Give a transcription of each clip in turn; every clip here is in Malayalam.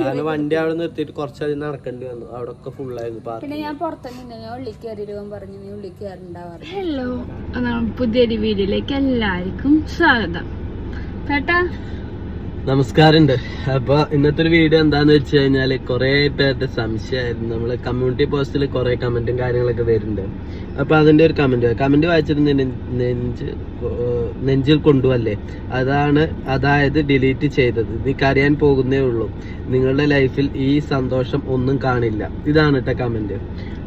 കാരണം വണ്ടി അവിടെ നിർത്തിയിട്ട് കുറച്ചധികം നടക്കേണ്ടി വന്നു. അവിടെ ഒക്കെ ഫുള്ളായിരുന്നു പിന്നെ ഞാൻ പുറത്തുനിന്ന് ഞാൻ ഉള്ളിൽ പറഞ്ഞു നീ ഉള്ളിൽ കയറിണ്ടാവാറ് ഹലോ പുതിയൊരു വീഡിയോയിലേക്ക് എല്ലാവർക്കും സ്വാഗതം. കേട്ടാ നമസ്കാരമുണ്ട്. അപ്പൊ ഇന്നത്തെ ഒരു വീഡിയോ എന്താന്ന് വെച്ച് കഴിഞ്ഞാൽ കുറെ പേരുടെ സംശയമായിരുന്നു. നമ്മൾ കമ്മ്യൂണിറ്റി പോസ്റ്റിൽ കുറെ കമന്റും കാര്യങ്ങളൊക്കെ വരുന്നുണ്ട്. അപ്പൊ അതിന്റെ ഒരു കമന്റ് കമന്റ് വായിച്ചിരുന്നു നെ- നെഞ്ച് കൊ- നെഞ്ചിൽ കൊണ്ടുവല്ലേ? അതാണ് അതായത് ഡിലീറ്റ് ചെയ്തത്. നീക്ക് അറിയാൻ പോകുന്നേ ഉള്ളൂ. നിങ്ങളുടെ ലൈഫിൽ ഈ സന്തോഷം ഒന്നും കാണില്ല. ഇതാണ് കേട്ടോ കമന്റ്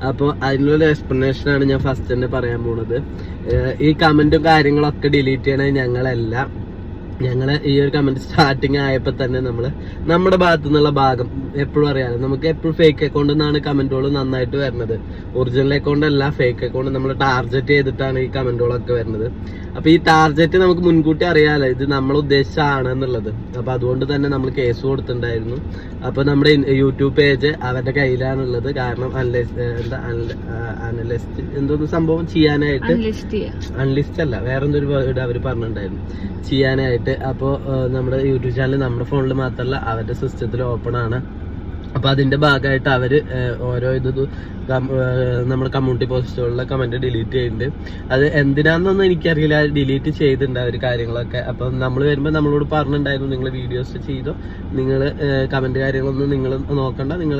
അപ്പോൾ അതിനുള്ള എക്സ്പ്ലനേഷനാണ് ഞാൻ ഫസ്റ്റ് തന്നെ പറയാൻ പോണത്. ഈ കമന്റും കാര്യങ്ങളൊക്കെ ഡിലീറ്റ് ചെയ്യണത് ഞങ്ങളല്ല. ഞങ്ങൾ ഈ ഒരു കമന്റ് സ്റ്റാർട്ടിങ് ആയപ്പോൾ തന്നെ നമ്മൾ നമ്മുടെ ഭാഗത്തു നിന്നുള്ള ഭാഗം എപ്പോഴും അറിയാലോ. നമുക്ക് എപ്പോഴും ഫേക്ക് അക്കൗണ്ട് നിന്നാണ് കമന്റുകൾ നന്നായിട്ട് വരുന്നത്. ഒറിജിനൽ അക്കൗണ്ട് അല്ല ഫേക്ക് അക്കൗണ്ട് നമ്മൾ ടാർഗറ്റ് ചെയ്തിട്ടാണ് ഈ കമന്റുകളൊക്കെ വരുന്നത്. അപ്പൊ ഈ ടാർഗറ്റ് നമുക്ക് മുൻകൂട്ടി അറിയാലോ ഇത് നമ്മൾ ഉദ്ദേശിച്ചാണ് എന്നുള്ളത് അപ്പൊ അതുകൊണ്ട് തന്നെ നമ്മൾ കേസ് കൊടുത്തിട്ടുണ്ടായിരുന്നു. അപ്പൊ നമ്മുടെ യൂട്യൂബ് പേജ് അവരുടെ കയ്യിലാണുള്ളത്. കാരണം എന്താ അനലിസ്റ്റ് എന്തോന്ന് സംഭവം? ചെയ്യാനായിട്ട് ലിസ്റ്റ് ചെയ്യാം. അൺലിസ്റ്റ് അല്ല വേറെ എന്തൊരു വേർഡ് അവർ പറഞ്ഞിട്ടുണ്ടായിരുന്നു. ചെയ്യാനായിട്ട്. അപ്പോൾ നമ്മുടെ യൂട്യൂബ് ചാനൽ നമ്മുടെ ഫോണിൽ മാത്രമല്ല അവരുടെ സിസ്റ്റത്തിൽ ഓപ്പൺ ആണ്. അപ്പൊ അതിന്റെ ഭാഗമായിട്ട് അവർ ഓരോ ഇത് നമ്മുടെ കമ്മ്യൂണിറ്റി പോസ്റ്റുകളിലെ കമന്റ് ഡിലീറ്റ് ചെയ്യുന്നുണ്ട്. അത് എന്തിനാണെന്നൊന്നും എനിക്കറിയില്ല. ഡിലീറ്റ് ചെയ്തിട്ടുണ്ട് അവർ കാര്യങ്ങളൊക്കെ. അപ്പൊ നമ്മൾ വരുമ്പോൾ നമ്മളോട് പറഞ്ഞിട്ടുണ്ടായിരുന്നു നിങ്ങൾ വീഡിയോസ് ചെയ്തോ. നിങ്ങൾ കമന്റ് കാര്യങ്ങളൊന്നും നിങ്ങൾ നോക്കണ്ട. നിങ്ങൾ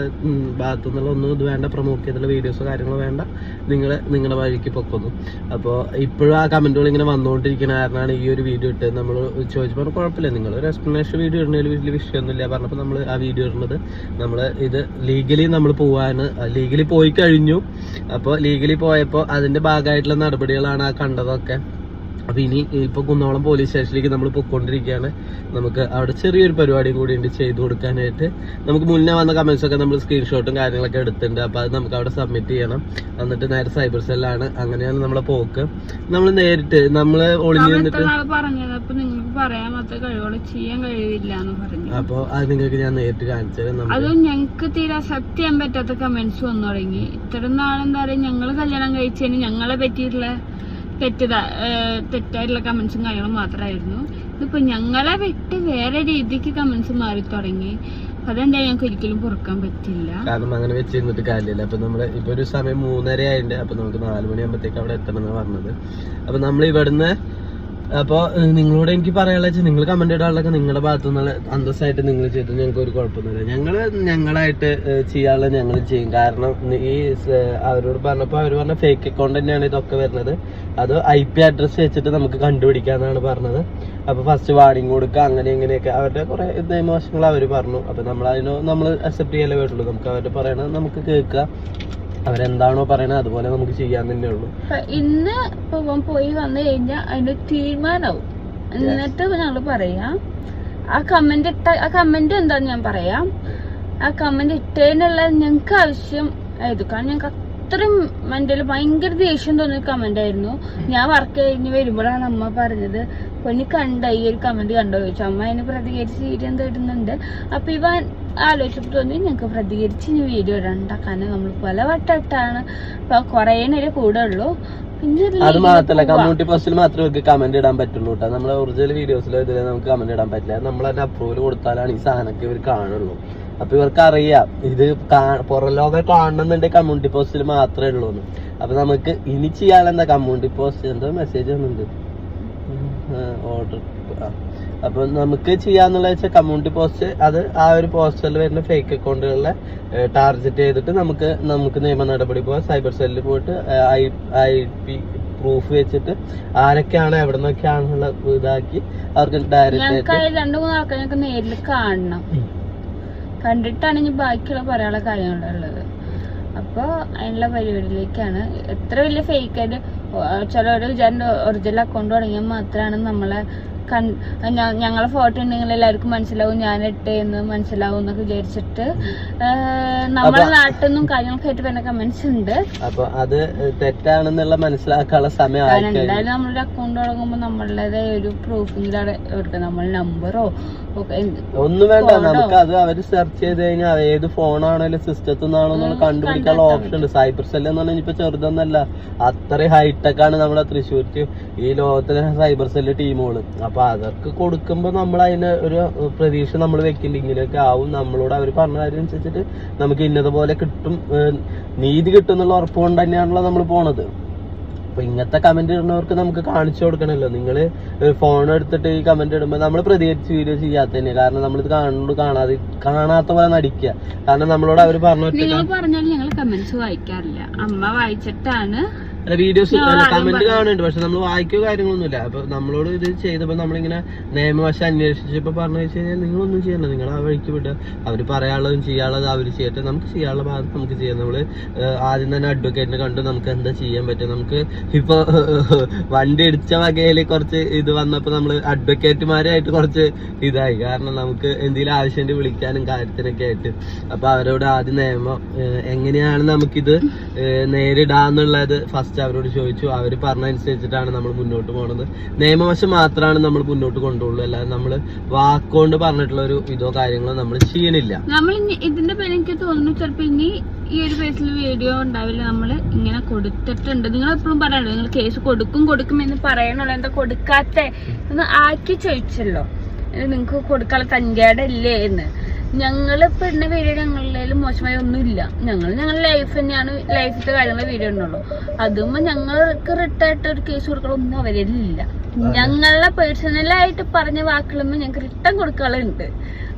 ഭാഗത്തു നിന്നുള്ള ഒന്നും ഇത് വേണ്ട. പ്രൊമോട്ട് ചെയ്തിട്ടുള്ള വീഡിയോസോ കാര്യങ്ങളോ വേണ്ട. നിങ്ങൾ നിങ്ങളുടെ വഴിക്ക് പൊക്കുന്നു. അപ്പോൾ ഇപ്പോഴും ആ കമന്റുകൾ ഇങ്ങനെ വന്നുകൊണ്ടിരിക്കുന്ന കാരണമാണ് ഈ ഒരു വീഡിയോ ഇട്ട് നമ്മൾ ചോദിച്ചപ്പോൾ കുഴപ്പമില്ല. നിങ്ങൾ ഒരു എക്സ്പ്ലനേഷൻ വീഡിയോ ഇടുന്നതിൽ വലിയ വിഷയമൊന്നുമില്ല. പറഞ്ഞപ്പോൾ നമ്മൾ ആ വീഡിയോ ഇടുന്നത് നമ്മൾ ഇത് ലീഗലി നമ്മൾ പോവാണ്. ലീഗലി പോയി കഴിഞ്ഞു. അപ്പോൾ ലീഗലി പോയപ്പോൾ അതിന്റെ ഭാഗമായിട്ടുള്ള നടപടികളാണ് ആ കണ്ടതൊക്കെ. അപ്പോൾ ഇനി ഇപ്പൊ കുന്നോളം പോലീസ് സ്റ്റേഷനിലേക്ക് നമ്മൾ പൊയ്ക്കൊണ്ടിരിക്കുകയാണ്. നമുക്ക് അവിടെ ചെറിയൊരു പരിപാടിയും കൂടി ഉണ്ട് ചെയ്തു കൊടുക്കാനായിട്ട്. നമുക്ക് മുന്നേ വന്ന കമന്റ്സ് ഒക്കെ നമ്മൾ സ്ക്രീൻഷോട്ടും കാര്യങ്ങളൊക്കെ എടുത്തിട്ടുണ്ട്. അപ്പോൾ അത് നമുക്ക് അവിടെ സബ്മിറ്റ് ചെയ്യണം. എന്നിട്ട് നേരെ സൈബർ സെല്ലാണ് അങ്ങനെയാണ് നമ്മളെ പോക്ക്. നമ്മൾ നേരിട്ട് നമ്മൾ ഒളിഞ്ഞു നിന്നിട്ട് അപ്പൊ കഴിവുകൾ ചെയ്യാൻ കഴിയില്ല എന്ന് പറഞ്ഞു. അപ്പോൾ അത് നിങ്ങൾക്ക് ഞാൻ നേരിട്ട് കാണിച്ചു തരാം. നമ്മൾ അത് ഞങ്ങൾക്ക് തീരെ അക്സെപ്റ്റ് ചെയ്യാൻ പറ്റാത്ത കമന്റ്സ് വന്നു തുടങ്ങി. ഇത്രയും നാളെന്താ പറയാ ഞങ്ങൾ കല്യാണം കഴിച്ചതിന് ഞങ്ങളെ പറ്റിയിട്ടുള്ള തെറ്റിത തെറ്റായിട്ടുള്ള കമന്റ്സും കാര്യങ്ങളും മാത്രമായിരുന്നു ഇതിപ്പോ ഞങ്ങളെ വിട്ട് വേറെ രീതിക്ക് കമന്റ്സ് മാറി തുടങ്ങി. അതെന്താ ഞങ്ങൾക്ക് ഒരിക്കലും പൊറുക്കാൻ പറ്റില്ല. കാരണം അങ്ങനെ വെച്ചിരുന്നിട്ട് കാര്യമില്ല. അപ്പൊ നമ്മൾ ഇപ്പൊ ഒരു സമയം മൂന്നര ആയിട്ടുണ്ട് അപ്പൊ നമുക്ക് നാല് മണിയാകുമ്പോഴത്തേക്ക് അവിടെ എത്തണം എന്ന് പറഞ്ഞത്. അപ്പൊ നമ്മൾ ഇവിടുന്ന് അപ്പൊ നിങ്ങളോട് എനിക്ക് പറയാനുള്ള വെച്ചാൽ നിങ്ങൾ കമന്റ് ഇടാനുള്ളതൊക്കെ നിങ്ങളുടെ ഭാഗത്തു നിന്നുള്ള അന്തസ്സായിട്ട് നിങ്ങൾ ചെയ്തു ഞങ്ങൾക്ക് ഒരു കുഴപ്പമൊന്നുമില്ല. ഞങ്ങൾ ഞങ്ങളായിട്ട് ചെയ്യാനുള്ള ഞങ്ങൾ ചെയ്യും. കാരണം ഈ അവരോട് പറഞ്ഞപ്പോൾ അവർ പറഞ്ഞ ഫേക്ക് അക്കൗണ്ട് തന്നെയാണ് ഇതൊക്കെ വരുന്നത്. അത് ഐ പി അഡ്രസ് വെച്ചിട്ട് നമുക്ക് കണ്ടുപിടിക്കാന്നാണ് പറഞ്ഞത്. അപ്പൊ ഫസ്റ്റ് വാർണിംഗ് കൊടുക്കുക അങ്ങനെ ഇങ്ങനെയൊക്കെ. അവരുടെ കുറെ നിയമവശങ്ങൾ അവർ പറഞ്ഞു. അപ്പൊ നമ്മൾ അതിനോ നമ്മൾ അക്സെപ്റ്റ് ചെയ്യാനേ പറ്റുള്ളൂ. നമുക്ക് അവരുടെ പറയണത് നമുക്ക് കേൾക്കുക അവരെന്താണോ പറയണത് അതുപോലെ നമുക്ക് ചെയ്യാൻ തന്നെ ഉള്ളൂ ഇന്ന് ഇപ്പൊ പോയി വന്നു കഴിഞ്ഞാൽ അതിന്റെ തീരുമാനമാവും. എന്നിട്ട് ഞങ്ങൾ പറയാം ആ കമന്റ് ഇട്ട ആ കമന്റ് എന്താന്ന് ഞാൻ പറയാം ആ കമന്റ് ഇട്ടതിനുള്ള ഞങ്ങൾക്ക് ആവശ്യം ആയത്. കാരണം ഞങ്ങൾക്ക് അത്രയും മെന്റൽ ഭയങ്കര ദേഷ്യം തോന്നിയ കമന്റ് ആയിരുന്നു. ഞാൻ വർക്ക് കഴിഞ്ഞ് വരുമ്പോഴാണ് അമ്മ പറഞ്ഞത് പൊന്നി കണ്ട ഈ ഒരു കമന്റ് കണ്ടോ? ചോദിച്ചു. അമ്മ അതിന് പ്രതികരിച്ച് വീഡിയോ എന്തോ ഇടുന്നുണ്ട്. അപ്പൊ ഇവ ആലോചിച്ചപ്പോൾ തോന്നി ഞങ്ങൾക്ക് പ്രതികരിച്ച് ഇനി വീഡിയോ ഇടണ്ടാക്കാൻ നമ്മൾ പല വട്ടാണ് അപ്പൊ കുറേ നേരം കൂടെ ഉള്ളൂ. അത് മാത്രല്ല കമ്മ്യൂണിറ്റി പോസ്റ്റിൽ മാത്രമേ നമുക്ക് കമന്റ് ഇടാൻ പറ്റുള്ളൂ കേട്ടോ നമ്മളെ ഒറിജിനൽ വീഡിയോസിലോ ഇതിലോ നമുക്ക് കമന്റ് ഇടാൻ പറ്റില്ല. നമ്മൾ അതിന്റെ അപ്രൂവൽ കൊടുത്താലാണ് ഈ സാധനമൊക്കെ ഇവർ കാണുള്ളൂ. അപ്പൊ ഇവർക്ക് അറിയാം ഇത് പുറം ലോകം കാണണമെന്നുണ്ടെങ്കിൽ കമ്മ്യൂണിറ്റി പോസ്റ്റിൽ മാത്രമേ ഉള്ളൂ. അപ്പൊ നമുക്ക് ഇനി ചെയ്യാനെന്താ കമ്മ്യൂണിറ്റി പോസ്റ്റ് എന്തോ മെസ്സേജ് വന്നിട്ടുണ്ട്. ഓർഡർ അപ്പൊ നമുക്ക് ചെയ്യാന്നുള്ള വെച്ചാൽ കമ്മ്യൂണിറ്റി പോസ്റ്റ് അത് ആ ഒരു പോസ്റ്ററിൽ വരുന്ന ഫേക്ക് അക്കൗണ്ടുകളെ ടാർഗറ്റ് ചെയ്തിട്ട് നമുക്ക് നമുക്ക് നിയമ നടപടി പോവാം. സൈബർ സെല്ലിൽ പോയിട്ട് ഐ ഐ പി പ്രൂഫ് വെച്ചിട്ട് ആരൊക്കെയാണ് എവിടെ നിന്നൊക്കെയാണെന്നുള്ള ഇതാക്കി അവർക്ക് ഡയറക്റ്റ് രണ്ടു മൂന്ന് ആൾക്കാർ ഞങ്ങൾക്ക് നേരിൽ കാണണം. കണ്ടിട്ടാണ് ഇനി ബാക്കിയുള്ള പറയാനുള്ള കാര്യങ്ങളുള്ളത്. അപ്പോൾ അതിനുള്ള പരിപാടിയിലേക്കാണ്. എത്ര വലിയ ഫേക്ക് ആയിട്ട് ചിലർ വിചാരിച്ച ഒറിജിനൽ അക്കൗണ്ട് തുടങ്ങിയാൽ മാത്രമാണ് നമ്മളെ ഞങ്ങളെ ഫോട്ടോ ഉണ്ടെങ്കിൽ എല്ലാവർക്കും മനസ്സിലാവും ഞാൻ ഇട്ടേന്ന് മനസ്സിലാവും എന്നൊക്കെ വിചാരിച്ചിട്ട്. നമ്മുടെ നാട്ടിൽ നിന്നും കാര്യങ്ങളൊക്കെ ആയിട്ട് വരുന്ന കമന്റ്സ് ഉണ്ട്. അപ്പൊ അത് തെറ്റാണെന്നുള്ള മനസ്സിലാക്കാനുള്ള സമയം എന്തായാലും നമ്മളൊരു അക്കൗണ്ട് തുടങ്ങുമ്പോൾ നമ്മളുടെ ഒരു പ്രൂഫിങ്ങിലാണ് എടുക്കുക നമ്മൾ നമ്പറോ ഒന്നും വേണ്ട നമുക്ക് അത് അവർ സെർച്ച് ചെയ്ത് കഴിഞ്ഞാൽ ഏത് ഫോണാണോ സിസ്റ്റത്തിൽ നിന്നാണോ എന്നുള്ള കണ്ടുപിടിക്കാനുള്ള ഓപ്ഷൻ ഉണ്ട്. സൈബർ സെൽ എന്ന് പറഞ്ഞാൽ ഇപ്പൊ ചെറുതൊന്നല്ല. അത്രയും ഹൈടെക് ആണ് നമ്മുടെ തൃശ്ശൂർക്ക് ഈ ലോകത്തിലെ സൈബർ സെല്ല് ടീമുകൾ അപ്പൊ അവർക്ക് കൊടുക്കുമ്പോൾ നമ്മൾ അതിന് ഒരു പ്രതീക്ഷ നമ്മൾ വെക്കില്ല. ഇങ്ങനെയൊക്കെ ആവും. നമ്മളോട് അവർ പറഞ്ഞ കാര്യം അനുസരിച്ചിട്ട് നമുക്ക് ഇന്നതുപോലെ കിട്ടും. നീതി കിട്ടും എന്നുള്ള ഉറപ്പ് കൊണ്ട് തന്നെയാണല്ലോ നമ്മൾ പോണത്. അപ്പൊ ഇങ്ങനത്തെ കമന്റ് ഇടുന്നവർക്ക് നമുക്ക് കാണിച്ചു കൊടുക്കണല്ലോ. നിങ്ങൾ ഫോൺ എടുത്തിട്ട് ഈ കമന്റ് ഇടുമ്പോൾ നമ്മൾ പ്രതികരിച്ച് വീഡിയോ ചെയ്യാത്ത തന്നെ കാരണം നമ്മളിത് കാണുന്നുണ്ട് കാണാതെ കാണാത്ത പോലെ നടിക്കുക. കാരണം നമ്മളോട് അവർ പറഞ്ഞു പറഞ്ഞാലും ഞങ്ങൾ കമന്റ്സ് വായിക്കാറില്ല. അമ്മ വായിച്ചിട്ടാണ് വീഡിയോസ് ഞാൻ കമന്റ്. കാണുന്നുണ്ട്. പക്ഷെ നമ്മൾ വായിക്കോ കാര്യങ്ങളൊന്നുമില്ല അപ്പൊ നമ്മളോട് ഇത് ചെയ്തപ്പോ നമ്മളിങ്ങനെ നിയമവശം അന്വേഷിച്ചപ്പോ പറഞ്ഞു വെച്ച് കഴിഞ്ഞാൽ നിങ്ങളൊന്നും ചെയ്യണ്ട. നിങ്ങൾ ആ വഴിക്ക് വിടുക അവർ പറയാനുള്ളതും ചെയ്യാനുള്ളത് അവർ ചെയ്യട്ടെ. നമുക്ക് ചെയ്യാനുള്ള ഭാഗത്ത് നമുക്ക് ചെയ്യാം. നമ്മൾ ആദ്യം തന്നെ അഡ്വക്കേറ്റിനെ കണ്ടു നമുക്ക് എന്താ ചെയ്യാൻ പറ്റും നമുക്ക് ഇപ്പൊ വണ്ടി ഇടിച്ച വകയിൽ കുറച്ച് ഇത് വന്നപ്പോ നമ്മൾ അഡ്വക്കേറ്റുമാരായിട്ട് കുറച്ച് ഇതായി. കാരണം നമുക്ക് എന്തെങ്കിലും ആവശ്യം വിളിക്കാനും കാര്യത്തിനൊക്കെ ആയിട്ട്. അപ്പൊ അവരോട് ആദ്യം നിയമം എങ്ങനെയാണ് നമുക്കിത് നേരിടാന്നുള്ളത് ഫസ്റ്റ് അവരോട് ചോദിച്ചു. അവർ പറഞ്ഞതനുസരിച്ചിട്ടാണ് നമ്മൾ മുന്നോട്ട് പോകുന്നത് നിയമവശം മാത്രമാണ് നമ്മൾ മുന്നോട്ട് കൊണ്ടുപോകുള്ളൂ. അല്ലാതെ നമ്മൾ വാക്കുകൊണ്ട് പറഞ്ഞിട്ടുള്ള ഒരു ഇതോ കാര്യങ്ങളോ നമ്മൾ ചെയ്യണില്ല. നമ്മൾ ഇതിന്റെ പേര് എനിക്ക് തോന്നുന്നു ചിലപ്പോ ഇനി ഈ ഒരു കേസിൽ വീഡിയോ ഉണ്ടാവില്ല. നമ്മൾ ഇങ്ങനെ കൊടുത്തിട്ടുണ്ട്. നിങ്ങൾ എപ്പോഴും പറയണല്ലോ നിങ്ങൾ കേസ് കൊടുക്കും കൊടുക്കും എന്ന് പറയണല്ലോ. എന്താ കൊടുക്കാത്ത? എന്ന് ആക്കി ചോദിച്ചല്ലോ. നിങ്ങൾക്ക് കൊടുക്കാനുള്ള തൻകേടല്ലേ എന്ന്. ഞങ്ങൾ പെണ്ണ വീഡിയോ ഞങ്ങളിലും മോശമായ ഒന്നുമില്ല. ഞങ്ങൾ ഞങ്ങളുടെ ലൈഫ് തന്നെയാണ് ലൈഫിലത്തെ കാര്യങ്ങളെ വീഡിയോ ഉണ്ടുള്ളൂ അതുമ്പോ ഞങ്ങൾക്ക് റിട്ടായിട്ട് ഒരു കേസ് കൊടുക്കാനൊന്നും അവരില്ല ഞങ്ങളുടെ പേഴ്സണലായിട്ട് പറഞ്ഞ വാക്കുകളൊന്നും ഞങ്ങൾക്ക് റിട്ടേൺ കൊടുക്കാറുണ്ട്.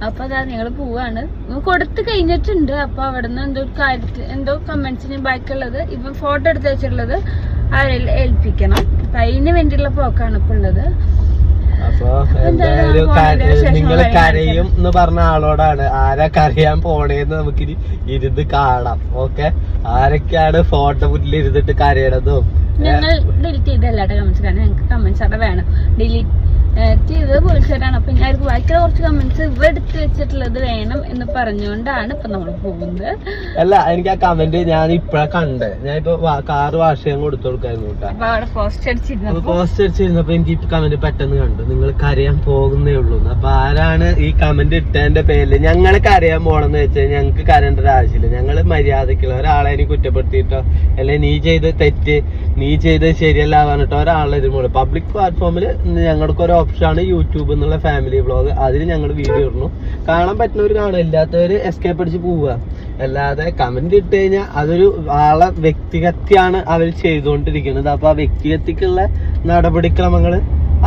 അപ്പൊ അതാ ഞങ്ങൾ പോവാണ്. കൊടുത്തു കഴിഞ്ഞിട്ടുണ്ട്. അപ്പൊ അവിടുന്ന് എന്തോ കാര്യത്തിൽ എന്തോ കമന്റ്സിന് ബാക്കിയുള്ളത് ഇപ്പം ഫോട്ടോ എടുത്ത് വെച്ചിട്ടുള്ളത് ആ ഏൽപ്പിക്കണം. അപ്പൊ അതിന് വേണ്ടിയുള്ള പോക്കാണ് ഇപ്പൊ ഉള്ളത്. അപ്പൊ എന്തായാലും നിങ്ങൾ കരയും എന്ന് പറഞ്ഞ ആളോടാണ്. ആരാ കരയാൻ പോണേന്ന് നമുക്കിനി ഇരുന്ന് കാണാം. ഓക്കെ ആരൊക്കെയാണ് ഫോട്ടോ മുന്നിൽ ഇരുന്നിട്ട് കരയണതും? ഞങ്ങൾ ഡിലീറ്റ് ചെയ്തല്ലാട്ടെ കമന്റ്സ് കാരണം ഞങ്ങൾക്ക് കമന്റ്സ് അവിടെ വേണം. ഡിലീറ്റ് ചെയ്ത് പോലീസുകാരാണ് അപ്പൊ ഞാൻ ബാക്കിയുള്ള കുറച്ച് കമന്റ്സ് ഇവിടെ എടുത്ത് വെച്ചിട്ടുള്ളത് വേണം എന്ന് പറഞ്ഞുകൊണ്ടാണ് ഇപ്പൊ നമ്മൾ പോകുന്നത്. അല്ല എനിക്ക് ആ കമന്റ് ഞാൻ ഇപ്പഴാ കണ്ടേ. ഞാൻ ഇപ്പൊ കാറ് വാഷ് ചെയ്യാൻ കൊടുത്തു കൊടുക്കായിരുന്നു പോസ്റ്റ് പോസ്റ്റ് അടിച്ചിരുന്നപ്പോ എനിക്ക് ഈ കമന്റ് പെട്ടെന്ന് കണ്ടു. നിങ്ങൾ കരയാൻ പോകുന്നേ ഉള്ളൂ അപ്പൊ ആരാണ് ഈ കമന്റ് ഇട്ടതിന്റെ പേരിൽ ഞങ്ങൾ കരയാൻ പോണെന്ന് വെച്ചാൽ ഞങ്ങൾക്ക് കരേണ്ട ഒരു ആവശ്യമില്ല. ഞങ്ങൾ മര്യാദക്കുള്ള ഒരാളെ ഇനി കുറ്റപ്പെടുത്തിയിട്ടോ അല്ലെ നീ ചെയ്ത് തെറ്റ് നീ ചെയ്ത് ശരിയല്ല പറഞ്ഞിട്ടോ ഒരാളെ ഇതിൽ പബ്ലിക് പ്ലാറ്റ്ഫോമിൽ ഞങ്ങൾക്ക് ഒരു ഓപ്ഷനാണ് യൂട്യൂബ് എന്നുള്ള ഫാമിലി വ്ളോഗ് അതിൽ ഞങ്ങൾ വീഡിയോ ഇടുന്നു. കാണാൻ പറ്റുന്നവർ കാണും ഇല്ലാത്തവര് എസ്കേപ്പ് അടിച്ച് പോവുക. അല്ലാതെ കമന്റ് ഇട്ട് കഴിഞ്ഞാൽ അതൊരു ആളെ വ്യക്തിഗത്യാണ് അവർ ചെയ്തുകൊണ്ടിരിക്കുന്നത്. അപ്പൊ ആ വ്യക്തിഗത്തിക്കുള്ള നടപടിക്രമങ്ങൾ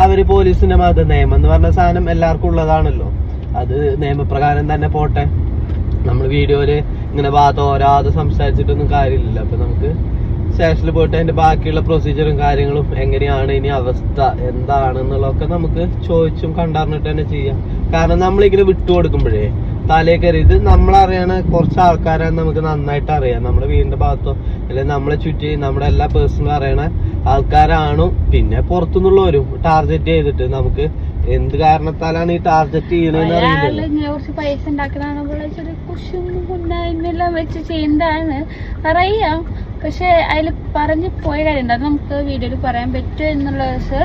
അവർ പോലീസിന്റെ ഭാഗത്ത് നിയമം എന്ന് പറഞ്ഞ സാധനം എല്ലാവർക്കും ഉള്ളതാണല്ലോ. അത് നിയമപ്രകാരം തന്നെ പോട്ടെ. നമ്മൾ വീഡിയോയിൽ ഇങ്ങനെ വാതോരാതെ സംസാരിച്ചിട്ടൊന്നും കാര്യമില്ലല്ലോ. അപ്പൊ നമുക്ക് സ്റ്റേഷനിൽ പോയിട്ട് അതിന്റെ ബാക്കിയുള്ള പ്രൊസീജിയറും കാര്യങ്ങളും എങ്ങനെയാണ് ഇനി അവസ്ഥ എന്താണെന്നുള്ളതൊക്കെ നമുക്ക് ചോദിച്ചും കണ്ടറിഞ്ഞിട്ട് തന്നെ ചെയ്യാം. കാരണം നമ്മളിങ്ങനെ വിട്ടുകൊടുക്കുമ്പോഴേ തലേ കയറി ഇത് നമ്മളറിയണ കുറച്ച് ആൾക്കാരെ നമുക്ക് നന്നായിട്ട് അറിയാം. നമ്മുടെ വീടിന്റെ ഭാഗത്തോ അല്ലെങ്കിൽ നമ്മളെ ചുറ്റി നമ്മുടെ എല്ലാ പേഴ്സണലും അറിയണ ആൾക്കാരാണ്. പിന്നെ പുറത്തുനിന്നുള്ളവരും ടാർഗറ്റ് ചെയ്തിട്ട് നമുക്ക് എന്ത് കാരണത്താലാണ് ഈ ടാർഗറ്റ് ചെയ്യുന്നത് അയാൾ അറിയില്ലല്ലോ. കുറച്ച് പൈസ കുശും വെച്ച് ചെയ്യുന്നതാണ് അറിയാം. പക്ഷെ അതിൽ പറഞ്ഞു പോയ കാര്യം അത് നമുക്ക് വീഡിയോയിൽ പറയാൻ പറ്റുമോ എന്നുള്ളത്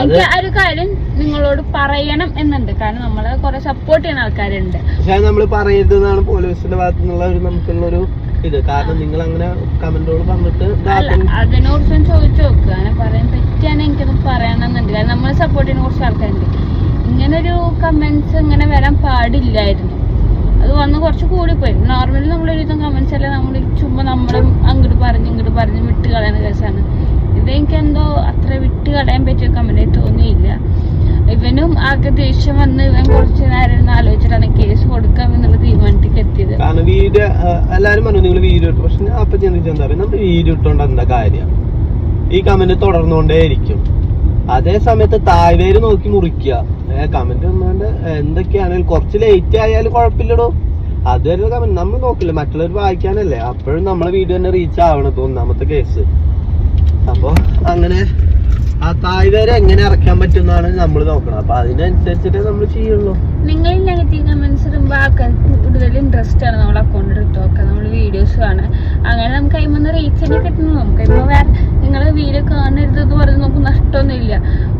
എനിക്ക് ആ ഒരു കാര്യം നിങ്ങളോട് പറയണം എന്നുണ്ട്. കാരണം നമ്മളെ കുറെ സപ്പോർട്ട് ചെയ്യുന്ന ആൾക്കാരുണ്ട്. പക്ഷെ നമ്മൾ പറയരുതെന്നാണ് പോലീസിന്റെ ഭാഗത്തു നിന്നുള്ള ഒരു നമുക്കുള്ള ഒരു ഇത്. കാരണം നിങ്ങൾ അങ്ങനെ കമന്റോട് പറഞ്ഞിട്ട് അതിനെക്കുറിച്ചും ചോദിച്ചു നോക്കുക അങ്ങനെ പറയാൻ പറ്റിയാണ് എനിക്കൊന്നും പറയണമെന്നുണ്ട് കാരണം നമ്മളെ സപ്പോർട്ട് ചെയ്യുന്ന കുറച്ച് ആൾക്കാരുണ്ട്. ഇങ്ങനൊരു കമന്റ്സ് ഇങ്ങനെ വരാൻ പാടില്ലായിരുന്നു. അത് വന്ന് കുറച്ച് കൂടിപ്പോയി. നോർമലി നമ്മൾ കമൻസ് എല്ലാം നമ്മൾ ചുമ്മാ നമ്മളും അങ്ങോട്ട് പറഞ്ഞ് ഇങ്ങോട്ട് പറഞ്ഞ് വിട്ട് കളയുന്ന കേസാണ് ഇതെനിക്ക് എന്തോ അത്ര വിട്ട് കളയാൻ പറ്റിയ കമന്റ് തോന്നിയില്ല. ഇവനും ആകെ ദേഷ്യം വന്ന് ഇവൻ കുറച്ച് നേരം ആലോചിച്ചിട്ടാണ് കേസ് കൊടുക്കാം എന്നുള്ള തീരുമാനത്തേക്ക് എത്തിയത്. എല്ലാരും പറഞ്ഞു നിങ്ങൾ വീഡിയോ ഇട്ടു. പക്ഷെ അപ്പൊ കാര്യം? ഈ കമന്റ് തുടർന്നുകൊണ്ടേയിരിക്കും. അതേ സമയത്ത് താഴ്വേര് നോക്കി മുറിക്കുക. കമന്റ് വന്നാണ്ട് എന്തൊക്കെയാണെങ്കിലും കുറച്ച് ലേറ്റ് ആയാലും കുഴപ്പമില്ലടോ. അതുവരെ കമന്റ് നമ്മൾ നോക്കില്ല. മറ്റുള്ളവർ വായിക്കാനല്ലേ. അപ്പോഴും നമ്മളെ വീഡിയോ തന്നെ റീച്ച് ആവണത് ഒന്നാമത്തെ കേസ് അപ്പൊ അങ്ങനെ ആ താഴ്വേര് എങ്ങനെ ഇറക്കാൻ പറ്റുന്നതാണ് നമ്മൾ നോക്കണം അപ്പൊ അതിനനുസരിച്ചിട്ടേ നമ്മൾ ചെയ്യുള്ളൂ. നിങ്ങൾ നെഗറ്റീവ് കമന്റ്സ് ഇടുമ്പോൾ ആൾക്കാർക്ക് കൂടുതൽ ഇൻട്രസ്റ്റ് ആണ്. നമ്മൾ അക്കൗണ്ട് നോക്കുക നമ്മൾ വീഡിയോസ് കാണാൻ അങ്ങനെ നമുക്ക് അതിമൊന്ന് റീച്ച് തന്നെ കിട്ടുന്നു നമുക്ക് ഇപ്പോൾ വേറെ നിങ്ങൾ വീഡിയോ കാണരുത് എന്ന് പറഞ്ഞ് നമുക്ക് നഷ്ടമൊന്നുമില്ല.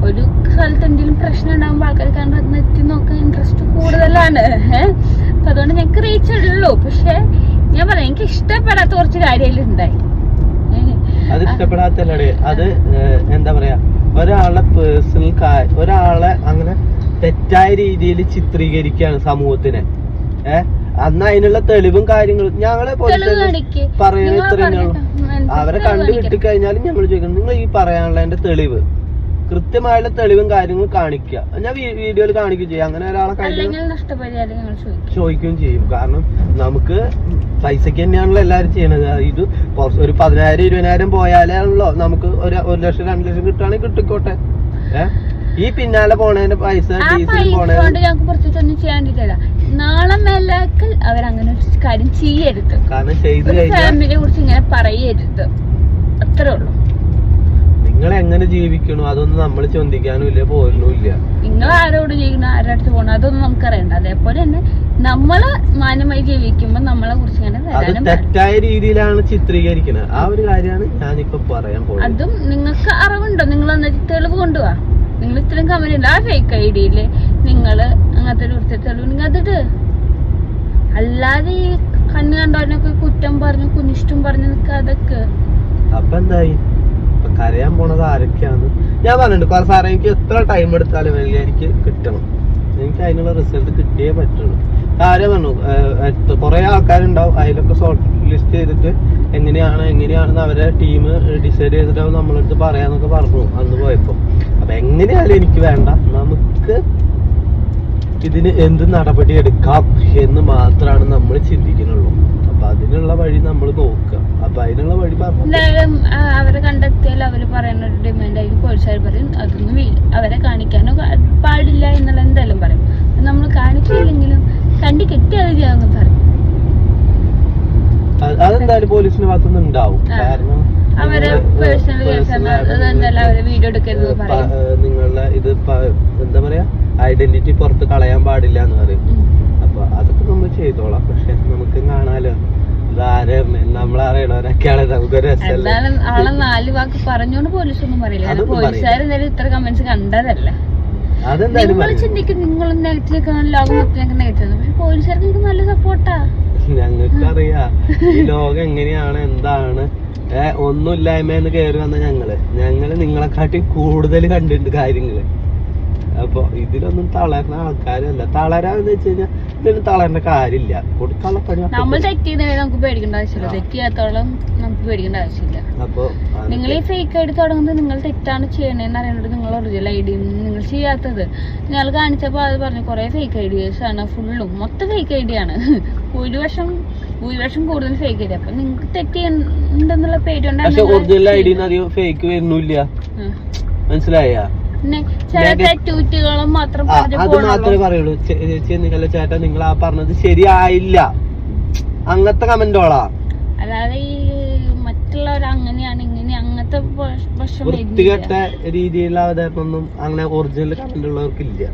ഒരു സ്ഥലത്ത് എന്തെങ്കിലും പ്രശ്നം ഉണ്ടാകുമ്പോൾ ആൾക്കാർ കാണാൻ എത്തി നോക്കാൻ ഇൻട്രസ്റ്റ് കൂടുതലാണ്. അപ്പം അതുകൊണ്ട് ഞങ്ങൾക്ക് റീച്ച് ഉള്ളൂ. പക്ഷെ ഞാൻ പറയാം എനിക്ക് ഇഷ്ടപ്പെടാത്ത കുറച്ച് കാര്യങ്ങളുണ്ടായി അത് ഇഷ്ടപ്പെടാത്തല്ലേ അത് എന്താ പറയാ ഒരാളെ പേഴ്സണൽ ഒരാളെ അങ്ങനെ തെറ്റായ രീതിയിൽ ചിത്രീകരിക്കുകയാണ് സമൂഹത്തിനെ. ഏ? അന്ന് അതിനുള്ള തെളിവും കാര്യങ്ങളും ഞങ്ങളെ പോലീസ്. പറയുന്നത് ഇത്ര തന്നെയുള്ളൂ അവരെ കണ്ടു കിട്ടിക്കഴിഞ്ഞാൽ ഞങ്ങൾ ചോദിക്കുന്നു നിങ്ങൾ ഈ പറയാനുള്ള തെളിവ്. കൃത്യമായുള്ള തെളിവും കാര്യങ്ങളും കാണിക്കുക ഞാൻ വീഡിയോയിൽ കാണിക്കുകയും ചെയ്യും. അങ്ങനെ ഒരാളെ ചോദിക്കുകയും ചെയ്യും. കാരണം നമുക്ക് പൈസക്ക് തന്നെയാണല്ലോ എല്ലാവരും ചെയ്യണത്. ഇത് ഒരു പതിനായിരം ഇരുപതിനായിരം പോയാലാണല്ലോ നമുക്ക് ഒരു ഒരു ലക്ഷം രണ്ട് ലക്ഷം കിട്ടുകയാണെങ്കിൽ കിട്ടിക്കോട്ടെ. ഏ? ഈ പിന്നാലെ പോണതിന് പൈസ ഡീസൽ പൈസ ഞങ്ങൾക്ക് ചെയ്യാൻ പറ്റില്ല നാളെ മേലാക്കൽ അവരങ്ങനെ ഒരു കാര്യം ചെയ്യരുത്. കാരണം ചെയ്ത് ഫാമിലിയെ കുറിച്ച് ഇങ്ങനെ പറയരുത്. അത്രേ ഉള്ളൂ. നിങ്ങൾ എങ്ങനെ ജീവിക്കണു? അതൊന്നും നമ്മൾ ചിന്തിക്കാനും ഇല്ല നിങ്ങൾ ആരോട് ജീവിക്കണം? ആരുടെ അടുത്ത് പോകണം അതൊന്നും നമുക്കറിയണ്ട അതേപോലെ തന്നെ നമ്മൾ മാന്യമായി ജീവിക്കുമ്പോ നമ്മളെ കുറിച്ച് ഇങ്ങനെ തെറ്റായ രീതിയിലാണ് ചിത്രീകരിക്കുന്നത് ആ ഒരു കാര്യമാണ് ഞാനിപ്പോ പറയാൻ പോകുന്നത് അതും നിങ്ങൾക്ക് അറിവുണ്ടോ? നിങ്ങൾ എന്നിട്ട് തെളിവ് കൊണ്ടുപോവാ നിങ്ങൾ ഇത്രയും കമന്റ് ഉണ്ട് ആ ഫേക്ക് ഐ ഡിയിൽ നിങ്ങൾ അങ്ങനത്തെ ഒരു വൃത്തി തെളിവ് നിങ്ങൾ അതിട്ട് അല്ലാതെ ഈ കണ്ണ് കണ്ടവനൊക്കെ കുറ്റം പറഞ്ഞു കുനിഷ്ടം പറഞ്ഞു നിൽക്കുക അതൊക്കെ. അപ്പൊ എന്തായി കരയാൻ പോണത് ആരൊക്കെയാണ്? ഞാൻ പറഞ്ഞിട്ടുണ്ട് സാറെ എനിക്ക് എത്ര ടൈം എടുത്താലും എനിക്ക് കിട്ടണം. എനിക്ക് അതിനുള്ള റിസൾട്ട് കിട്ടിയേ പറ്റുള്ളൂ. കാര്യം പറഞ്ഞു കുറെ ആൾക്കാരുണ്ടാവും. അതിലൊക്കെ ഷോർട്ട് ലിസ്റ്റ് ചെയ്തിട്ട് എങ്ങനെയാണ് എങ്ങനെയാണെന്ന് അവരെ ടീം ഡിസൈഡ് ചെയ്തിട്ടാവും നമ്മളടുത്ത് പറയാന്നൊക്കെ പറഞ്ഞു അന്ന് പോയപ്പോ. അപ്പൊ എങ്ങനെയായാലും എനിക്ക് വേണ്ട. നമുക്ക് ഇതിന് എന്ത് നടപടി എടുക്കാം എന്ന് മാത്രമാണ് നമ്മൾ ചിന്തിക്കുന്നുള്ളൂ. അപ്പൊ അതിനുള്ള വഴി നമ്മൾ നോക്കുക. അപ്പൊ അതിനുള്ള വഴി എന്തായാലും അവരെ കണ്ടെത്തിയാൽ അവർ പറയുന്ന ഒരു ഡിമാൻഡ് ആയിരിക്കും. പോലീസുകാർ പറയും അതൊന്നും അവരെ കാണിക്കാനോ പാടില്ല എന്നുള്ള എന്തായാലും പറയും. നമ്മൾ കാണിച്ചില്ലെങ്കിലും കണ്ടി കെട്ടിയാതെ പറയും. അത് അതെന്തായാലും പോലീസിന്റെ ഭാഗത്തുനിന്ന് ഉണ്ടാവും. കാരണം അവരെ പേഴ്സണൽ കേസാണ് അവരെ വീഡിയോ എടുക്കരുത് പറയും. നിങ്ങളുടെ ഇത് എന്താ പറയാ ഐഡന്റിറ്റി പുറത്ത് കളയാൻ പാടില്ല എന്ന് പറയും. അപ്പൊ അതൊക്കെ നമ്മൾ ചെയ്തോളാം. പക്ഷെ നമുക്ക് കാണാലോ? ആളെ നാല് വാക്ക് പറഞ്ഞോണ്ട് പോലീസ് ഒന്നും പറയില്ല. ഇത്ര കമന്റ്സ് കണ്ടതല്ല. നിങ്ങൾ. ചിന്തിക്കും നിങ്ങളും നെഗറ്റീവ് ലോകം മൊത്തം നെഗറ്റീവ് പക്ഷെ പോലീസുകാർക്ക് നല്ല സപ്പോർട്ടാ ഞങ്ങൾക്കറിയാ. ഈ ലോകം എങ്ങനെയാണ് എന്താണ്? ഏ ഒന്നുമില്ലായ്മയെന്ന് കയറി വന്ന ഞങ്ങൾ. ഞങ്ങൾ നിങ്ങളെക്കാട്ടി കൂടുതൽ കണ്ടിട്ടുണ്ട് കാര്യങ്ങൾ. അപ്പൊ ഇതിലൊന്നും തളരുന്ന ആൾക്കാരല്ല. തളരാന്ന് വെച്ച് കഴിഞ്ഞാൽ ഇതിന് തളരേണ്ട കാര്യമില്ല. കൊടുക്കാനുള്ള പണി നമ്മൾ. തെറ്റ് നമുക്ക് പേടിക്കേണ്ട ആവശ്യമില്ല. ആ. തെറ്റ് ചെയ്യാത്തോളം നമുക്ക് പേടിക്കേണ്ട ആവശ്യമില്ല. അപ്പൊ നിങ്ങൾ ഈ ഫേക്ക് ആയിട്ട് തുടങ്ങുന്നത് നിങ്ങൾ തെറ്റാണ് ചെയ്യണേന്ന് അറിയുന്നത് നിങ്ങൾ ഒറിജിനൽ ഐ ഡി നിങ്ങൾ ചെയ്യാത്തത്. ഞങ്ങൾ കാണിച്ചപ്പോൾ അത് പറഞ്ഞു കുറേ ഫേക്ക് ഐ ഡിയേഴ്സ് ആണ് ഫുള്ളും മൊത്തം ഫേക്ക് ഐഡിയ ആണ്. ഭൂരിപക്ഷം ഭൂരിപക്ഷം കൂടുതൽ ഫേക്ക് ഐഡിയ അപ്പൊ നിങ്ങൾക്ക് തെറ്റിയുണ്ടെന്നുള്ള. അധികം ഫേക്ക് വരുന്നില്ല. മനസ്സിലായ? അത് മാത്രമേ പറയുള്ളൂ. ചെ- ചേച്ചി നിങ്ങളെ ചേട്ടാ നിങ്ങൾ ആ പറഞ്ഞത് ശരിയായില്ല. അങ്ങനത്തെ കമന്റോളാ അല്ലാതെ ഈ മറ്റുള്ളവർ അങ്ങനെയാണ് വൃത്തികെട്ട. രീതിയിലുള്ള അവതരണമൊന്നും അങ്ങനെ ഒറിജിനൽ കമന്റ് ഉള്ളവർക്കില്ല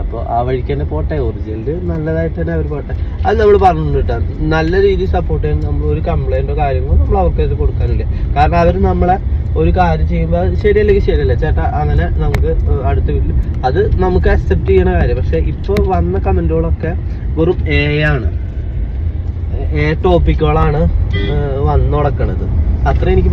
അപ്പൊ ആ വഴിക്ക് തന്നെ പോട്ടെ. ഒറിജിനൽ നല്ലതായിട്ട് തന്നെ അവർ പോട്ടെ. അത് നമ്മൾ പറഞ്ഞു കേട്ടോ. നല്ല രീതിയിൽ സപ്പോർട്ട് ചെയ്യാൻ നമ്മൾ ഒരു കംപ്ലൈന്റോ കാര്യങ്ങളോ നമ്മൾ അവർക്ക് കൊടുക്കാനില്ല. കാരണം അവർ നമ്മളെ ഒരു കാര്യം ചെയ്യുമ്പോൾ അത് ശരിയല്ലെങ്കിൽ ശരിയല്ല. ചേട്ടാ അങ്ങനെ നമുക്ക് അടുത്ത വീട്ടിൽ അത് നമുക്ക് അക്സെപ്റ്റ് ചെയ്യണ കാര്യം. പക്ഷെ ഇപ്പൊ വന്ന കമന്റുകളൊക്കെ വെറും എ ആണ്. എ ടോപ്പിക്കുകളാണ് വന്നു അത്ര എനിക്ക്.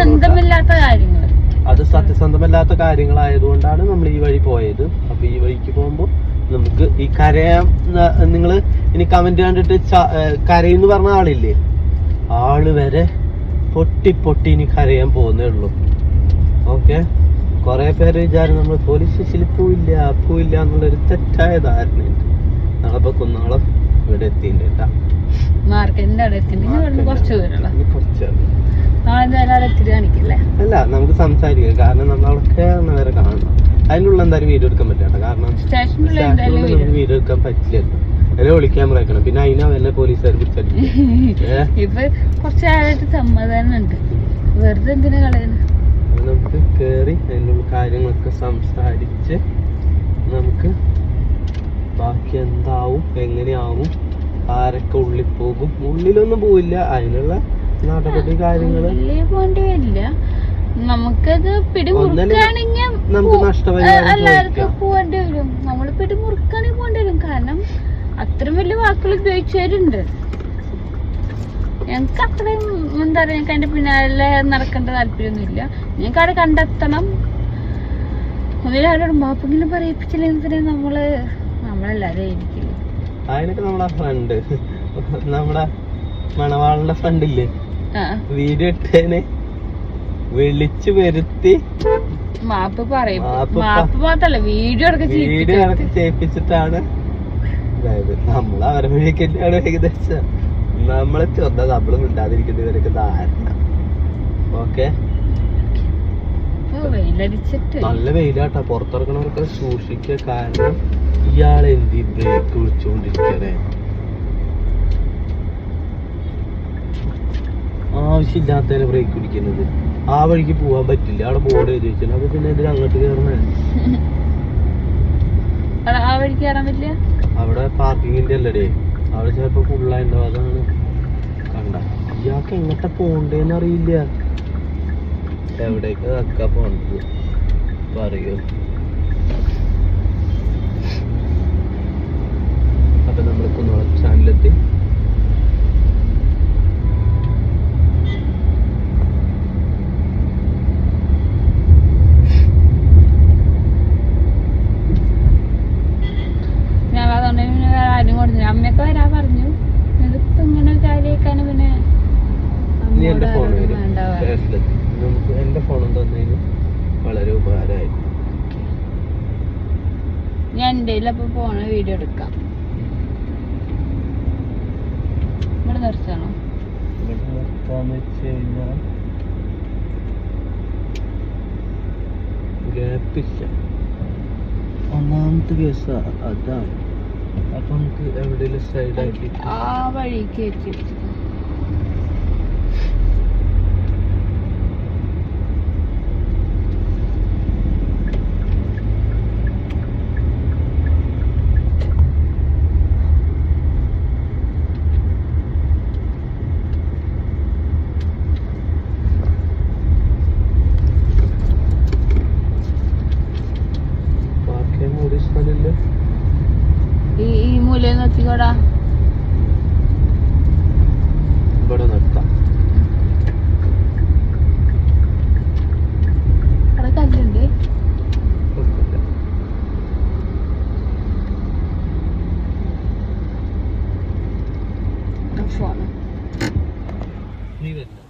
ബന്ധമില്ലാത്ത കാര്യങ്ങൾ അത് സത്യസന്ധമല്ലാത്ത കാര്യങ്ങളായതുകൊണ്ടാണ് നമ്മൾ ഈ വഴി പോയത്. അപ്പൊ ഈ വഴിക്ക് പോകുമ്പോൾ നമുക്ക് ഈ കരയാൻ നിങ്ങൾ ഇനി കമന്റ് കണ്ടിട്ട് കരയെന്ന് പറഞ്ഞ ആളില്ലേ? ആൾ വരെ പൊട്ടി പൊട്ടി ഇനി കരയാൻ പോകുന്നേ ഉള്ളൂ. ഓക്കെ? കുറെ പേര് വിചാരം നമ്മൾ പോലീസ് സ്റ്റേഷനിൽ പോയില്ല പോയില്ല എന്നുള്ളൊരു തെറ്റായ ധാരണയുണ്ട്. നാളെ കുന്നോളം ഇവിടെ എത്തിയിട്ടുണ്ട് കേട്ടാ. മാർക്കറ്റിന്റെ അവിടെ എത്തിണ്ടെങ്കിൽ ഇവിടുന്ന് കുറച്ച് ദൂരമുള്ള. ഇനി കുറച്ച് നാളെ എന്തായാലും അവിടെ എത്തിയിട്ട് കാണിക്കില്ലേ? അല്ല നമുക്ക് സംസാരിക്കാം. കാരണം വരെ കാണണം. അതിനുള്ള എന്തായാലും വീഡിയോ എടുക്കാൻ കാരണം സ്റ്റേഷനിൽ വീഡിയോ എടുക്കാൻ വിളിക്കാൻ പറയണം പിന്നെ അതിനാ വല്ല പോലീസുകാർ പിടിച്ചടിക്കും. ഏഹ്? ഇപ്പൊ കുറച്ച് സമാധാനം ഉണ്ട്. വെറുതെ എന്തിനാ കളയുന്നത് നമുക്ക് കേറി അതിനുള്ള കാര്യങ്ങളൊക്കെ സംസാരിച്ച് നമുക്ക് ബാക്കി എന്താവും എങ്ങനെയാവും ആരൊക്കെ ഉള്ളിൽ പോകും? ഉള്ളിലൊന്നും പോയില്ല അതിനുള്ള നടപടി കാര്യങ്ങൾ നമുക്കത് പിടിമുറുക്കാണെങ്കിൽ നമുക്ക് എല്ലാവർക്കും പോകേണ്ടി വരും. നമ്മൾ പിടിമുറുക്കാണെങ്കിൽ പോകേണ്ടി വരും. കാരണം അത്രയും വലിയ വാക്കുകൾ ഉപയോഗിച്ചവരുണ്ട്. ഞങ്ങൾക്ക് അത്രയും എന്താ പറയുക ഞങ്ങൾക്ക് അതിന്റെ പിന്നാലെ നടക്കേണ്ട താല്പര്യമൊന്നുമില്ല. ഞങ്ങൾക്ക് അവിടെ കണ്ടെത്തണം ഒന്നിലാരോടും ബാപ്പെങ്കിലും പറയിപ്പിച്ചില്ലെങ്കിൽ പിന്നെ നമ്മൾ നമ്മളെല്ലാരും ആയിരിക്കില്ല. അതിനൊക്കെ നമ്മളെ ഫ്രണ്ട് നമ്മുടെ മണവാളിന്റെ ഫ്രണ്ട് ഇല്ലേ? വീഡിയോ ഇട്ടേനെ. വിളിച്ചു വരുത്തി. മാപ്പ് പറയും. മാപ്പ് മാത്രല്ല വീഡിയോ വീഡിയോ അടക്കം ചെയ്യിപ്പിച്ചിട്ടാണ്. അതായത് നമ്മൾ അവരെ വഴിയൊക്കെ ഏകദേശം നമ്മളെ ചെറുതാ നമ്മൾ മിണ്ടാതിരിക്കുന്നവരൊക്കെ ധാരണ. ഓക്കെ? നല്ല വെയിലാട്ടാ. പുറത്തിറങ്ങണവർക്ക് സൂക്ഷിക്കുക. കാരണം ഇയാൾ എന്തി ബ്രേക്ക് വിളിച്ചുകൊണ്ടിരിക്കണേ ആവശ്യമില്ലാത്തതിന് ബ്രേക്ക് പിടിക്കുന്നത്. ആ വഴിക്ക് പോവാൻ പറ്റില്ല. അവിടെ ബോർഡ് എഴുതി അപ്പൊ പിന്നെ ഇതിൽ അങ്ങോട്ട് കയറണേ അവിടെ ആ വഴിക്ക് കയറാൻ പറ്റില്ല? അവിടെ പാർക്കിങ്ങിന്റെ അല്ലടേ അവിടെ ചിലപ്പോ ഫുള്ളായിട്ടുണ്ടാവും അതാണ് കണ്ട. ഇയാൾക്ക് എങ്ങോട്ടാ പോണ്ടേന്ന് അറിയില്ല. എവിടേക്ക് അക്ക പോണത്? പറയൂ. അപ്പൊ നമ്മൾ കുന്നോളം ചാനലെത്തി ഞാൻ അതുകൊണ്ട് പിന്നെ വേറെ ആരും കൊടുത്തില്ല അമ്മയൊക്കെ വരാൻ പറഞ്ഞു ഇതിപ്പോ ഇങ്ങനെ കാര്യമാക്കാൻ പിന്നെ നീ എന്റെ അമ്മയോട് ഫോൺ ആരോടും വരും വേണ്ട പറയാൻ. സ്റ്റേഷനിലെത്തി നമുക്ക് എന്റെ ഫോണും തന്നതിന് വളരെ ഉപകാരമായി അപ്പൊ പോണ വീഡിയോ എടുക്കാം. ഇവിടെ നിർത്തണോ? ഒന്നാമത്തെ കേസ് അതാണ്. അപ്പൊ നമുക്ക് എവിടെയെങ്കിലും സൈഡ് ആക്കി ആ വഴിക്ക് വെച്ചിട്ട് പാർക്ക് ചെയ്യാൻ കൂടി സ്ഥലമില്ല ഈ ഈ മൂലയിൽ നിർത്തിക്കോടാ ഇവിടെ നിർത്താം അവിടെ കല്ലുണ്ട് കുഴപ്പമില്ല. ഫോണ് നീ വരില്ല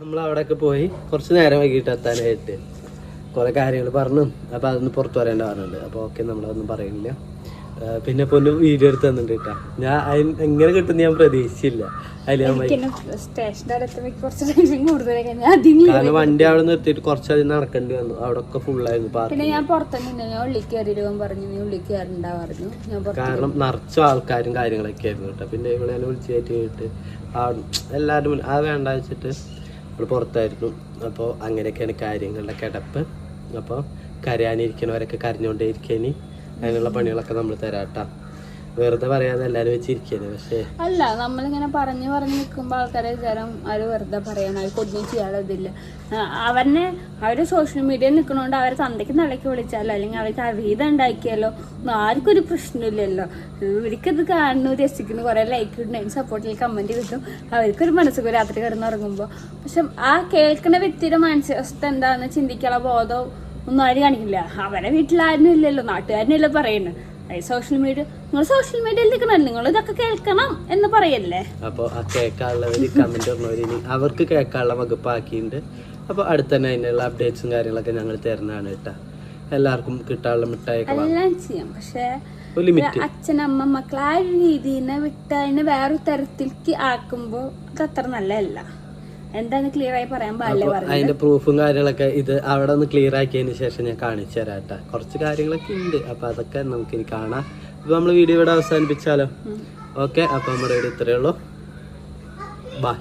നമ്മൾ അവിടെയൊക്കെ പോയി കുറച്ച് നേരം വൈകിട്ട് എത്താനായിട്ട് കുറേ കാര്യങ്ങൾ പറഞ്ഞു. അപ്പോൾ അതൊന്ന് പുറത്ത് വരേണ്ട പറഞ്ഞിട്ടുണ്ട്. അപ്പൊ ഓക്കെ നമ്മളതൊന്നും പറയുന്നില്ല പിന്നെ പൊന്നു വീഡിയോ എടുത്ത് തന്നിട്ട് കേട്ടോ ഞാൻ അതിന് എങ്ങനെ കിട്ടുന്ന ഞാൻ പ്രതീക്ഷിച്ചില്ല. കുറച്ച് കാരണം വണ്ടി അവിടെ നിർത്തിയിട്ട് കുറച്ചധികം നടക്കേണ്ടി വന്നു. അവിടെ ഒക്കെ ഫുള്ളായിരുന്നു കാരണം നിറച്ച ആൾക്കാരും കാര്യങ്ങളൊക്കെ ആയിരുന്നു കേട്ടോ പിന്നെ ഇവിടെ വിളിച്ചു കയറ്റി കേട്ട് ആ എല്ലാവരും അത് വേണ്ട വെച്ചിട്ട് നമ്മൾ പുറത്തായിരുന്നു. അപ്പോൾ അങ്ങനെയൊക്കെയാണ് കാര്യങ്ങളുടെ കിടപ്പ്. അപ്പോൾ കരയാനിരിക്കണവരൊക്കെ കരഞ്ഞുകൊണ്ടേ ഇരിക്കേനി അതിനുള്ള പണികളൊക്കെ നമ്മൾ തരാട്ടാ വെറുതെ പറയാതെ എല്ലാരും വെച്ചിരിക്കാന് പക്ഷേ. അല്ല നമ്മളിങ്ങനെ പറഞ്ഞു പറഞ്ഞു നിൽക്കുമ്പോൾ ആൾക്കാരെ വിചാരം അവർ വെറുതെ പറയണം അവർ കൊടിഞ്ഞ് ചെയ്യാതില്ല അവരെ അവർ സോഷ്യൽ മീഡിയയിൽ നിൽക്കണോണ്ട് അവരെ തന്തയ്ക്ക് നിലയ്ക്ക് വിളിച്ചാലോ അല്ലെങ്കിൽ അവർക്ക് അവീതം ഉണ്ടാക്കിയാലോ ഒന്നും ആർക്കും ഒരു പ്രശ്നമില്ലല്ലോ. ഇവർക്കത് കാണുന്നു രസിക്കുന്നു കുറേ ലൈക്ക് കിട്ടുന്നു സപ്പോർട്ടിൽ കമന്റ് കിട്ടും. അവർക്കൊരു മനസ്സുഖം രാത്രി കിടന്നുറങ്ങുമ്പോൾ പക്ഷെ ആ കേൾക്കുന്ന വ്യക്തിയുടെ മാനസികാവസ്ഥ എന്താണെന്ന് ചിന്തിക്കാനുള്ള ബോധം ഒന്നും ആരും കാണിക്കില്ല. അവരെ വീട്ടിലാരും ഇല്ലല്ലോ നാട്ടുകാരനല്ലേ പറയുന്നത്. സോഷ്യൽ മീഡിയ നിങ്ങൾ സോഷ്യൽ മീഡിയയിൽ നിൽക്കണല്ലോ? നിങ്ങൾ ഇതൊക്കെ കേൾക്കണം എന്ന് പറയല്ലേ? അപ്പോൾ ആ കേൾക്കാനുള്ളവർ കമന്റ് പറഞ്ഞവർ അവർക്ക് കേൾക്കാനുള്ള വകുപ്പാക്കിയിട്ടുണ്ട് അപ്പോൾ അടുത്ത തന്നെ അതിനുള്ള അപ്ഡേറ്റ്സും കാര്യങ്ങളൊക്കെ ഞങ്ങൾ തരുന്നതാണ് കേട്ടോ. എല്ലാവർക്കും കിട്ടാനുള്ള മിഠായി എല്ലാം ചെയ്യാം. പക്ഷേ അച്ഛനമ്മ മക്കൾ ആ ഒരു രീതിനെ വിട്ട് അതിനെ വേറൊരു തരത്തിലേക്ക് ആക്കുമ്പോൾ അത് അത്ര നല്ലതല്ല. ക്ലിയർ ആയി പറയാൻ പാടില്ല അതിന്റെ പ്രൂഫും കാര്യങ്ങളൊക്കെ ഇത് അവിടെ ഒന്ന് ക്ലിയർ ആക്കിയതിന് ശേഷം ഞാൻ കാണിച്ചു തരാം കേട്ടോ. കുറച്ച് കാര്യങ്ങളൊക്കെ ഉണ്ട്. അപ്പൊ അതൊക്കെ നമുക്ക് ഇനി കാണാം. അപ്പൊ നമ്മൾ വീഡിയോ ഇവിടെ അവസാനിപ്പിച്ചാലോ? ഓക്കെ അപ്പൊ നമ്മുടെ ഇവിടെ ഇത്രയേ ഉള്ളൂ. ബൈ